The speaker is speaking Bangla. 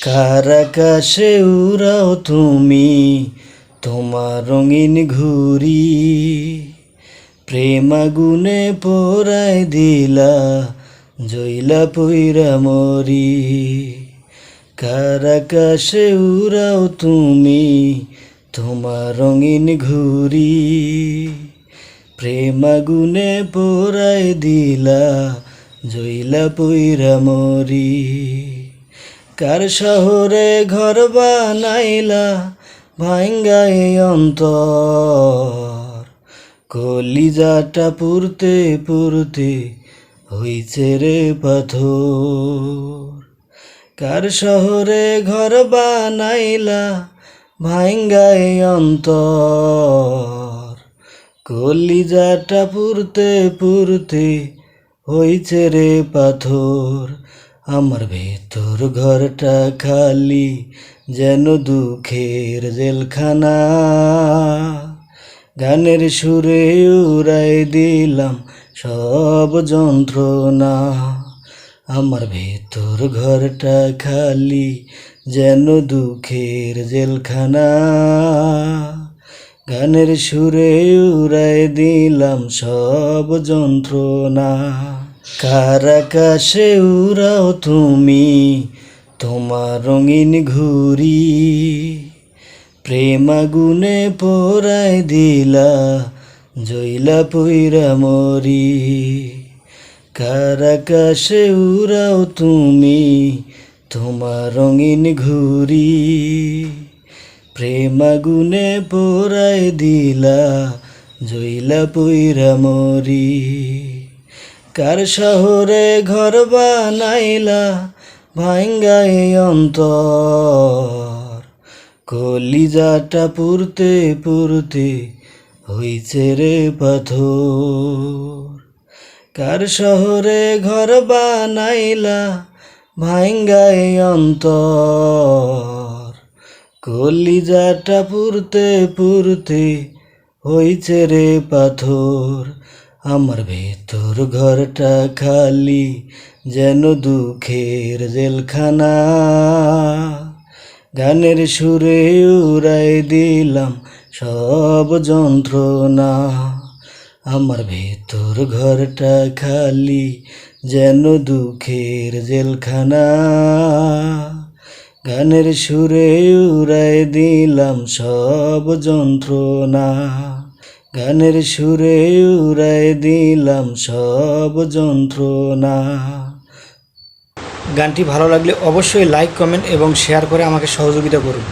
কার আকাশে উড়াও তুমি, তোমার রঙিন ঘুরি প্রেম আগুনে পোড়াই দিলা জইলা পইরা মরি। কার আকাশে উড়াও তুমি, তোমার রঙিন ঘুরি প্রেম আগুনে পোড়াই দিলা জইলা পইরা মরি। কার শহরে ঘর বানাইলা ভাঙ্গাই অন্তর? কলিজাটা পুরতে পুরতে হইছে রে পাথর। কার শহরে ঘর বানাইলা ভাঙ্গাই অন্তর? কলিজাটা পুরতে পুরতে হইছে রে পাথর। আমার ভেতর ঘরটা খালি, যেন দুঃখের জেলখানা। গানের সুরে উড়াই দিলাম সব যন্ত্রণা। আমার ভেতর ঘরটা খালি, যেন দুঃখের জেলখানা। গানের সুরে উড়াই দিলাম সব যন্ত্রণা। কার আকাশে উড়াও তুমি, তোমার রঙিন ঘুরি প্রেম আগুনে পোড়াই দিলা জইলা পইরা মরি। কার আকাশে উড়াও তুমি, তোমার রঙিন ঘুরি প্রেম আগুনে পোড়াই দিলা জইলা পইরা মরি। কার শহরে ঘর বানাইলা ভাঙ্গাই অন্তর? কলিজাটা পুরতে পুরতে হইছে রে পাথর। কার শহরে ঘর বানাইলা ভাঙ্গাই অন্তর? কলিজাটা পুরতে পুরতে হইছে রে পাথর। আমার ভেতর ঘরটা খালি, যেন দুঃখের জেলখানা। গানের সুরে উড়াই দিলাম সব যন্ত্রণা। আমার ভেতর ঘরটা খালি, যেন দুঃখের জেলখানা। গানের সুরে উড়াই দিলাম সব যন্ত্রণা। গানের সুরে উড়াই দিলাম সব যন্ত্রণা। গানটি ভালো লাগলে অবশ্যই লাইক কমেন্ট এবং শেয়ার করে আমাকে সহযোগিতা করুন।